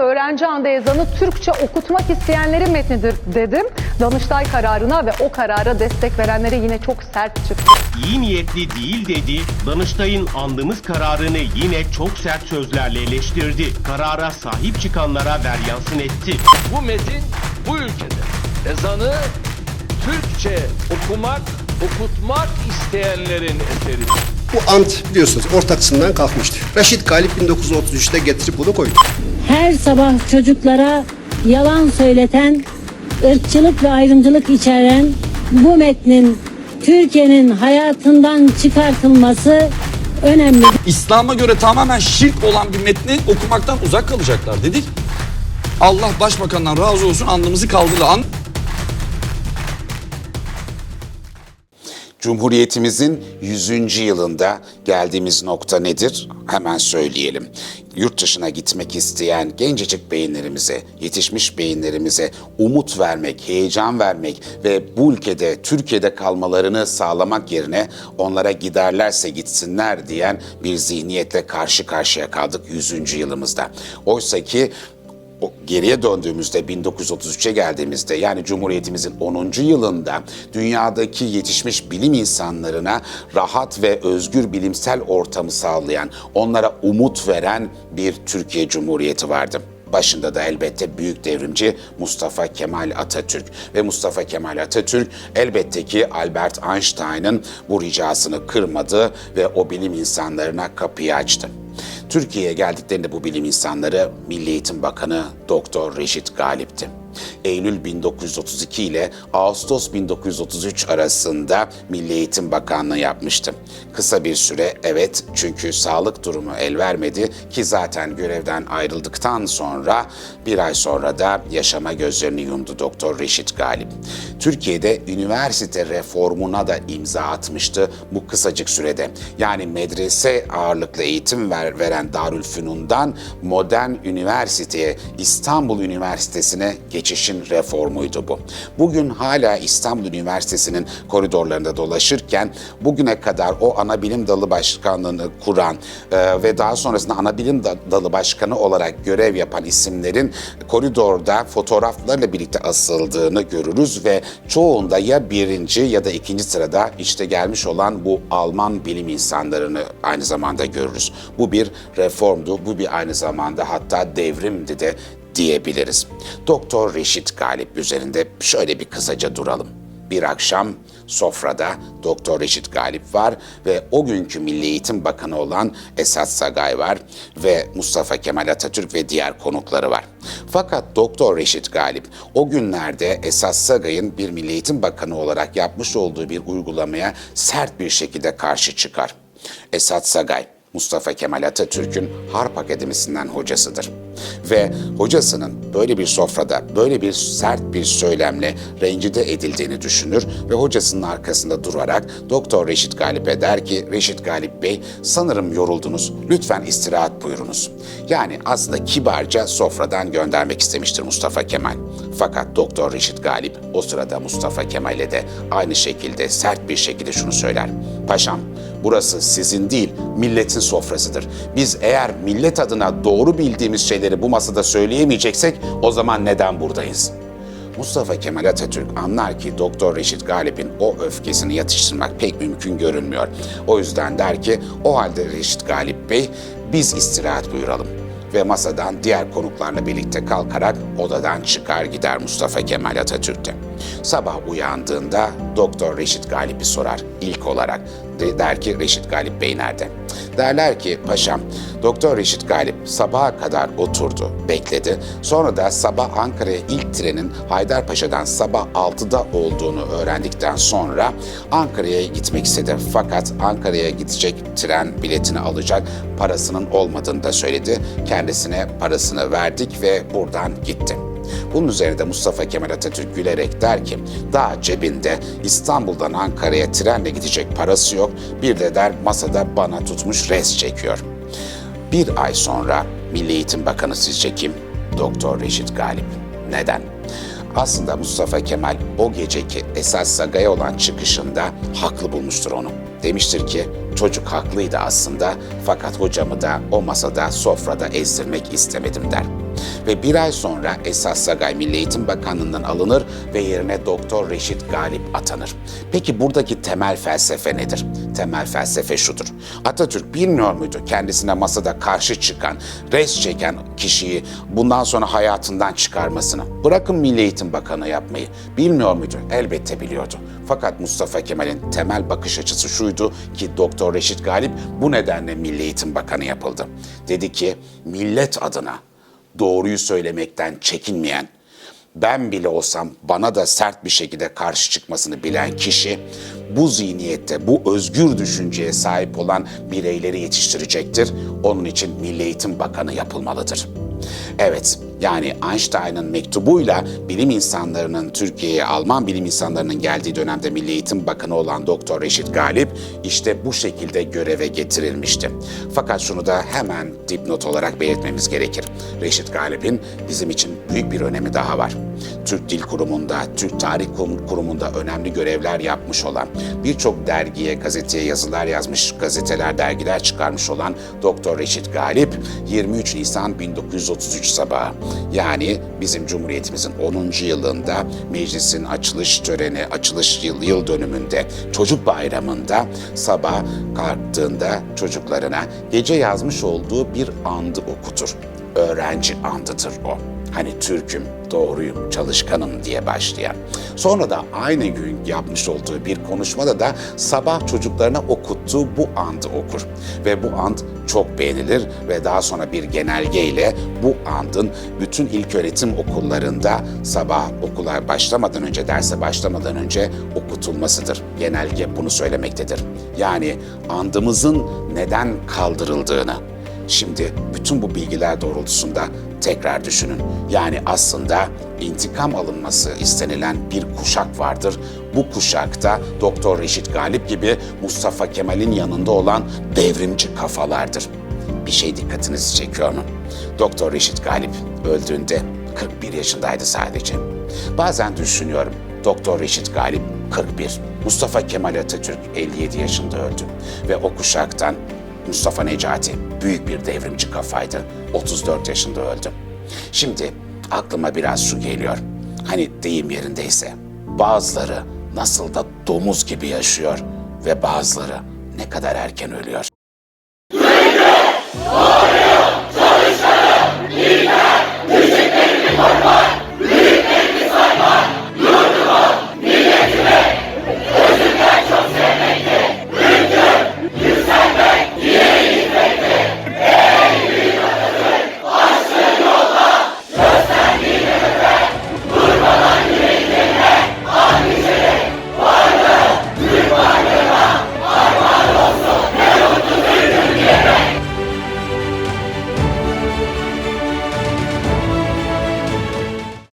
Öğrenci anda ezanı Türkçe okutmak isteyenlerin metnidir dedim. Danıştay kararına ve o karara destek verenlere yine çok sert çıktı. İyi niyetli değil dedi, Danıştay'ın andığımız kararını yine çok sert sözlerle eleştirdi. Karara sahip çıkanlara veryansın etti. Bu metin bu ülkede ezanı Türkçe okumak, okutmak isteyenlerin eseridir. Bu ant biliyorsunuz ortaksından kalkmıştı. Reşit Galip 1933'te getirip bunu koydu. her sabah çocuklara yalan söyleten, ırkçılık ve ayrımcılık içeren bu metnin Türkiye'nin hayatından çıkartılması önemli. İslam'a göre tamamen şirk olan bir metni okumaktan uzak kalacaklar dedik. Allah başbakandan razı olsun andımızı kaldırdı. An Cumhuriyetimizin 100. yılında geldiğimiz nokta nedir? Hemen söyleyelim. Yurt dışına gitmek isteyen gencecik beyinlerimize, yetişmiş beyinlerimize umut vermek, heyecan vermek ve bu ülkede, Türkiye'de kalmalarını sağlamak yerine onlara giderlerse gitsinler diyen bir zihniyetle karşı karşıya kaldık 100. yılımızda. Oysa ki o geriye döndüğümüzde 1933'e geldiğimizde yani Cumhuriyetimizin 10. yılında dünyadaki yetişmiş bilim insanlarına rahat ve özgür bilimsel ortamı sağlayan, onlara umut veren bir Türkiye Cumhuriyeti vardı. Başında da elbette büyük devrimci Mustafa Kemal Atatürk ve Mustafa Kemal Atatürk elbette ki Albert Einstein'ın bu ricasını kırmadı ve o bilim insanlarına kapıyı açtı. Türkiye'ye geldiklerinde bu bilim insanları Milli Eğitim Bakanı Doktor Reşit Galip'ti. Eylül 1932 ile Ağustos 1933 arasında Milli Eğitim Bakanlığı yapmıştı. Kısa bir süre evet çünkü sağlık durumu el vermedi ki zaten görevden ayrıldıktan sonra bir ay sonra da yaşama gözlerini yumdu Doktor Reşit Galip. Türkiye'de üniversite reformuna da imza atmıştı bu kısacık sürede. Yani medrese ağırlıklı eğitim ver, veren Darülfünun'dan modern üniversiteye İstanbul Üniversitesi'ne geçişin reformuydu bu. Bugün hala İstanbul Üniversitesi'nin koridorlarında dolaşırken bugüne kadar o ana bilim dalı başkanlığını kuran e, ve daha sonrasında ana bilim da- dalı başkanı olarak görev yapan isimlerin koridorda fotoğraflarla birlikte asıldığını görürüz ve çoğunda ya birinci ya da ikinci sırada işte gelmiş olan bu Alman bilim insanlarını aynı zamanda görürüz. Bu bir reformdu, bu bir aynı zamanda hatta devrimdi de diyebiliriz. Doktor Reşit Galip üzerinde şöyle bir kısaca duralım. Bir akşam sofrada Doktor Reşit Galip var ve o günkü Milli Eğitim Bakanı olan Esat Sagay var ve Mustafa Kemal Atatürk ve diğer konukları var. Fakat Doktor Reşit Galip o günlerde Esat Sagay'ın bir Milli Eğitim Bakanı olarak yapmış olduğu bir uygulamaya sert bir şekilde karşı çıkar. Esat Sagay Mustafa Kemal Atatürk'ün Harp Akademisi'nden hocasıdır. Ve hocasının böyle bir sofrada, böyle bir sert bir söylemle rencide edildiğini düşünür ve hocasının arkasında durarak Doktor Reşit Galip'e der ki, Reşit Galip Bey sanırım yoruldunuz, lütfen istirahat buyurunuz. Yani aslında kibarca sofradan göndermek istemiştir Mustafa Kemal. Fakat Doktor Reşit Galip o sırada Mustafa Kemal'e de aynı şekilde sert bir şekilde şunu söyler. Paşam, Burası sizin değil, milletin sofrasıdır. Biz eğer millet adına doğru bildiğimiz şeyleri bu masada söyleyemeyeceksek o zaman neden buradayız? Mustafa Kemal Atatürk anlar ki Doktor Reşit Galip'in o öfkesini yatıştırmak pek mümkün görünmüyor. O yüzden der ki o halde Reşit Galip Bey biz istirahat buyuralım ve masadan diğer konuklarla birlikte kalkarak odadan çıkar gider Mustafa Kemal Atatürk'te. Sabah uyandığında Doktor Reşit Galip'i sorar ilk olarak. De- Der ki Reşit Galip Bey nerede? Derler ki paşam Doktor Reşit Galip sabaha kadar oturdu, bekledi. Sonra da sabah Ankara'ya ilk trenin Haydarpaşa'dan sabah 6'da olduğunu öğrendikten sonra Ankara'ya gitmek istedi. Fakat Ankara'ya gidecek tren biletini alacak parasının olmadığını da söyledi. Kendisine parasını verdik ve buradan gitti. Bunun üzerine de Mustafa Kemal Atatürk gülerek der ki daha cebinde İstanbul'dan Ankara'ya trenle gidecek parası yok. Bir de der masada bana tutmuş res çekiyor. Bir ay sonra Milli Eğitim Bakanı sizce kim? Doktor Reşit Galip. Neden? Aslında Mustafa Kemal o geceki esas sagaya olan çıkışında haklı bulmuştur onu. Demiştir ki çocuk haklıydı aslında fakat hocamı da o masada sofrada ezdirmek istemedim der. Ve bir ay sonra Esas Sagay Milli Eğitim Bakanlığı'ndan alınır ve yerine Doktor Reşit Galip atanır. Peki buradaki temel felsefe nedir? Temel felsefe şudur. Atatürk bilmiyor muydu kendisine masada karşı çıkan, res çeken kişiyi bundan sonra hayatından çıkarmasını? Bırakın Milli Eğitim Bakanı yapmayı. Bilmiyor muydu? Elbette biliyordu. Fakat Mustafa Kemal'in temel bakış açısı şuydu ki Doktor Reşit Galip bu nedenle Milli Eğitim Bakanı yapıldı. Dedi ki millet adına doğruyu söylemekten çekinmeyen, ben bile olsam bana da sert bir şekilde karşı çıkmasını bilen kişi bu zihniyette, bu özgür düşünceye sahip olan bireyleri yetiştirecektir. Onun için Milli Eğitim Bakanı yapılmalıdır. Evet, yani Einstein'ın mektubuyla bilim insanlarının Türkiye'ye Alman bilim insanlarının geldiği dönemde Milli Eğitim Bakanı olan Doktor Reşit Galip işte bu şekilde göreve getirilmişti. Fakat şunu da hemen dipnot olarak belirtmemiz gerekir. Reşit Galip'in bizim için büyük bir önemi daha var. Türk Dil Kurumu'nda, Türk Tarih Kurum- Kurumu'nda önemli görevler yapmış olan, birçok dergiye, gazeteye yazılar yazmış, gazeteler, dergiler çıkarmış olan Doktor Reşit Galip 23 Nisan 1933 sabahı yani bizim Cumhuriyetimizin 10. yılında meclisin açılış töreni, açılış yıl, yıl dönümünde, çocuk bayramında sabah kalktığında çocuklarına gece yazmış olduğu bir andı okutur. Öğrenci andıdır o. Hani Türk'üm, doğruyum, çalışkanım diye başlayan. Sonra da aynı gün yapmış olduğu bir konuşmada da sabah çocuklarına okuttuğu bu andı okur. Ve bu and çok beğenilir ve daha sonra bir genelgeyle bu andın bütün ilköğretim okullarında sabah okula başlamadan önce, derse başlamadan önce okutulmasıdır. Genelge bunu söylemektedir. Yani andımızın neden kaldırıldığını, Şimdi bütün bu bilgiler doğrultusunda tekrar düşünün. Yani aslında intikam alınması istenilen bir kuşak vardır. Bu kuşakta Doktor Reşit Galip gibi Mustafa Kemal'in yanında olan devrimci kafalardır. Bir şey dikkatinizi çekiyor mu? Doktor Reşit Galip öldüğünde 41 yaşındaydı sadece. Bazen düşünüyorum. Doktor Reşit Galip 41. Mustafa Kemal Atatürk 57 yaşında öldü. Ve o kuşaktan Mustafa Necati büyük bir devrimci kafaydı. 34 yaşında öldü. Şimdi aklıma biraz şu geliyor. Hani deyim yerindeyse bazıları nasıl da domuz gibi yaşıyor ve bazıları ne kadar erken ölüyor.